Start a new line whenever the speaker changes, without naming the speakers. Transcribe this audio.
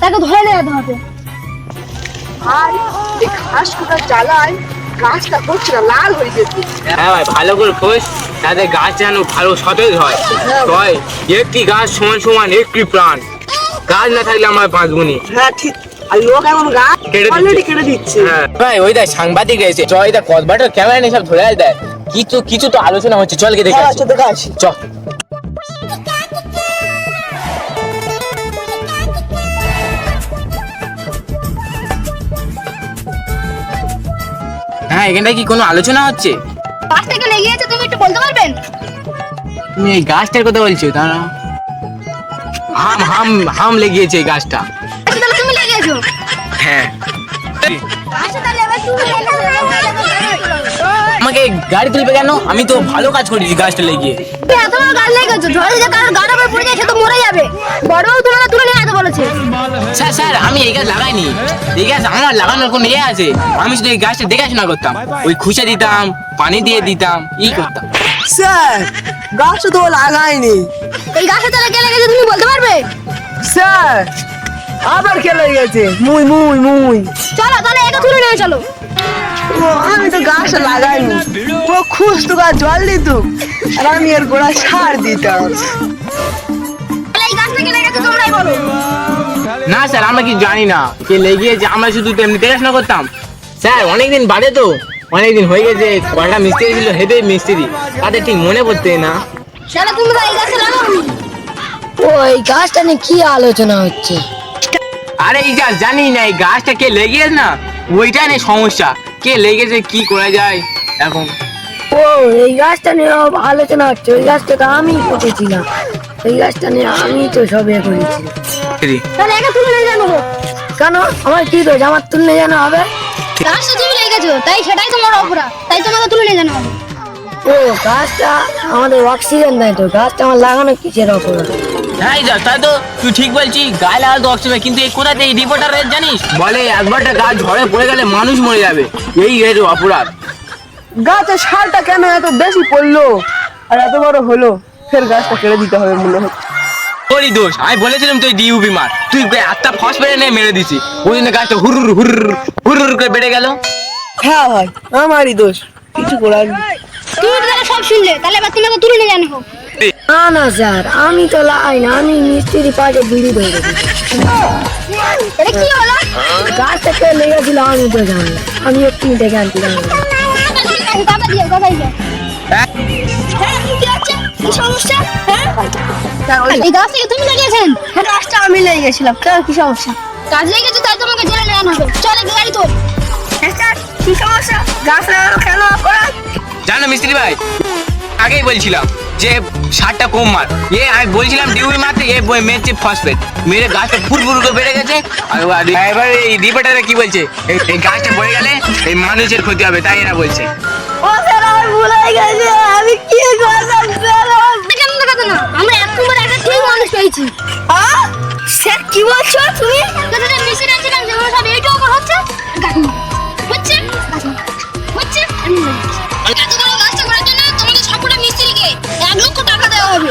তাকে ধরে নিয়ে যেতে হবে।
আর এই ঘাস কোটা জ্বালায়? গাছটা করছে না লাল হয়ে গেছে।
হ্যাঁ ভাই ভালো করে খোঁজ তাতে গাছ যেন ভালো সতেজ হয়। হয়। একটি গাছ সমান সমান একটি প্রাণ। গাছ না থাকলে আমার বাঁচবনি
হ্যাঁ ঠিক। আর লোক এখন গাছ অলরেডি কেটে দিচ্ছে।
হ্যাঁ। ভাই ওই দেখ সাংবাদিক এসে চ এটা কসবাটার ক্যামেরা নিয়ে সব ধরে দেয় কিছু কিছু তো আলোচনা হচ্ছে চল কে দেখে
হ্যাঁ,
আসি।
আচ্ছা
হ্যাঁ এখানটায় কি কোনো আলোচনা হচ্ছে?
গাছটাকে লেগে আছে তুমি একটু বলতে পারবেন?
তুমি এই গাছটার কথা বলছো তা না হাম হাম হাম লেগিয়েছে এই গাছটা।
আচ্ছা তাহলে তুমি
হ্যাঁ।
আচ্ছা তাহলে এবার তুমি
আমাকে গাড়ি তুলবে কেন? আমি তো ভালো কাজ করেছি গাছটা লেগিয়ে।
এত বড় গাছ লেগেছো যে কারোর গাড়ি পড়ে যায় সে তো মরে যাবে। বড় তুলে নিয়ে
স্যার স্যার আমি এই গাছ লাগাইনি। এই গাছ আমার লাগানোর কোনো ইয়ে আছে। আমি শুধু এই গাছটা দেখাশোনা করতাম। ওই খুশে দিতাম পানি দিয়ে দিতাম ই করতাম।
স্যার গাছ তো লাগায়নি।
এই গাছে তাহলে কে লেগেছে তুমি বলতে পারবে?
স্যার আবার খেলে গেছে? মুই মুই মুই।
চলো তাহলে এটা তুলে নিয়ে চলো।
আমি তো গাছ লাগাইনি। ও খুঁজতো গাছ জল দিত। আর আমি এর গোড়া সার দিতাম।
না স্যার আমরা কি জানি না। কে লেগিয়েছে আমরা শুধু তেমনি দেখাশোনা করতাম। স্যার অনেকদিন বাদে তো অনেকদিন হয়ে গেছে কয়টা মিস্ত্রি ছিল হেবে মিস্ত্রি। তাদের ঠিক মনে পড়তে না।
তাহলে তুমি তো এই গাছে লাগাওনি
ওই গাছটা নিয়ে কি আলোচনা হচ্ছে?
আরে এই যা জানি না এই গাছটা কে লেগিয়েছে না? ওইটা নেই সমস্যা। কে লেগেছে কি করা যায়? এখন।
ও এই গাছটা নিয়ে আলোচনা হচ্ছে। ওই গাছটা তো আমি পুঁতেছিলাম। ওই গাছটা নিয়ে আমি তো সব এ
তাহলে এটা তুলে নিয়ে জানো
কেন? আমার কি দোষ? আমার যেন হবে?
তুমি লেগেছো তাই সেটাই তোমার অপরাধ। তাই তোমাকে তুলে নিয়ে জানো হবে।
ও গাছটা আমাদের অক্সিজেন দেয় তো। গাছটা আমার লাগানো কিসের অপরাধ?
হ্যাঁ যা তাই তো তুই ঠিক বলছিস গায়ে লাগাল তো অক্সিজেন কিন্তু এই কোথাতে এই রিপোর্টার জানিস? বলে একবারটা গাছ ঝড়ে পড়ে গেলে মানুষ মরে যাবে। এই এর অপরাধ।
গাছের সারটা কেন এত বেশি পড়ল? আর এত বড় হলো? ফের গাছটা কেড়ে দিতে হবে মনে হচ্ছে।
তোরই দোষ আমি বলেছিলাম তুই ডিউবি মার তুই আটটা ফসফেটে নিয়ে মেরে দিছি ওই জন্য গাছটা হুর হুর হুর করে বেড়ে গেল
হ্যাঁ ভাই আমারই দোষ কিছু করার।
তুমি তো তাহলে সব শুনলে তাহলে এবার তোমাকে তুলে নিয়ে জানো
না না স্যার আমি তো লাগাই না আমি মিস্ত্রি পাশে বিড়ি ধরে।
এটা কি হলো
গাছটা কে লেগেছিল আমি তো জানি আমি একটু দেখে আনতে জানি
কি সমস্যা? হ্যাঁ? এই গাছটাকে তুমি লাগিয়েছেন?
হ্যাঁ, গাছটা আমি লেগে গেছিলাম কি সমস্যা?
গাছ লেগেছে তাই তোমাকে জেলে নিয়ে হবে। চলে গাড়ি তোল
হ্যাঁ, কি সমস্যা? গাছ লাগানো কেন অপরাধ?
জানো মিস্ত্রি ভাই আগেই বলছিলাম যে সারটা কম মার। এ আমি বলছিলাম ডিউবি মারতে এ বই মেরছে ফসফেট মেরে গাছটা ফুর ফুর করে বেড়ে গেছে। আর এবার এই রিপোর্টারে কি বলছে? এই- এই গাছটা পড়ে গেলে এই মানুষের ক্ষতি হবে তাই এরা বলছে।
ও স্যার আমার ভুল গেছে। আমি কি করলাম স্যার?
কেন দেখাতো না? আমরা এক নম্বর একটা ঠিক মানুষ পেয়েছি
স্যার কি বলছো তুমি?
তোদের মেশিন আনছিলাম যেগুলো সব এইটা ওপর হচ্ছে। হচ্ছে হচ্ছে আমি নেই। এত বড় গাছটা করার জন্য তোমাদের সবকটা মিস্ত্রিকে এক লক্ষ টাকা দেওয়া হবে।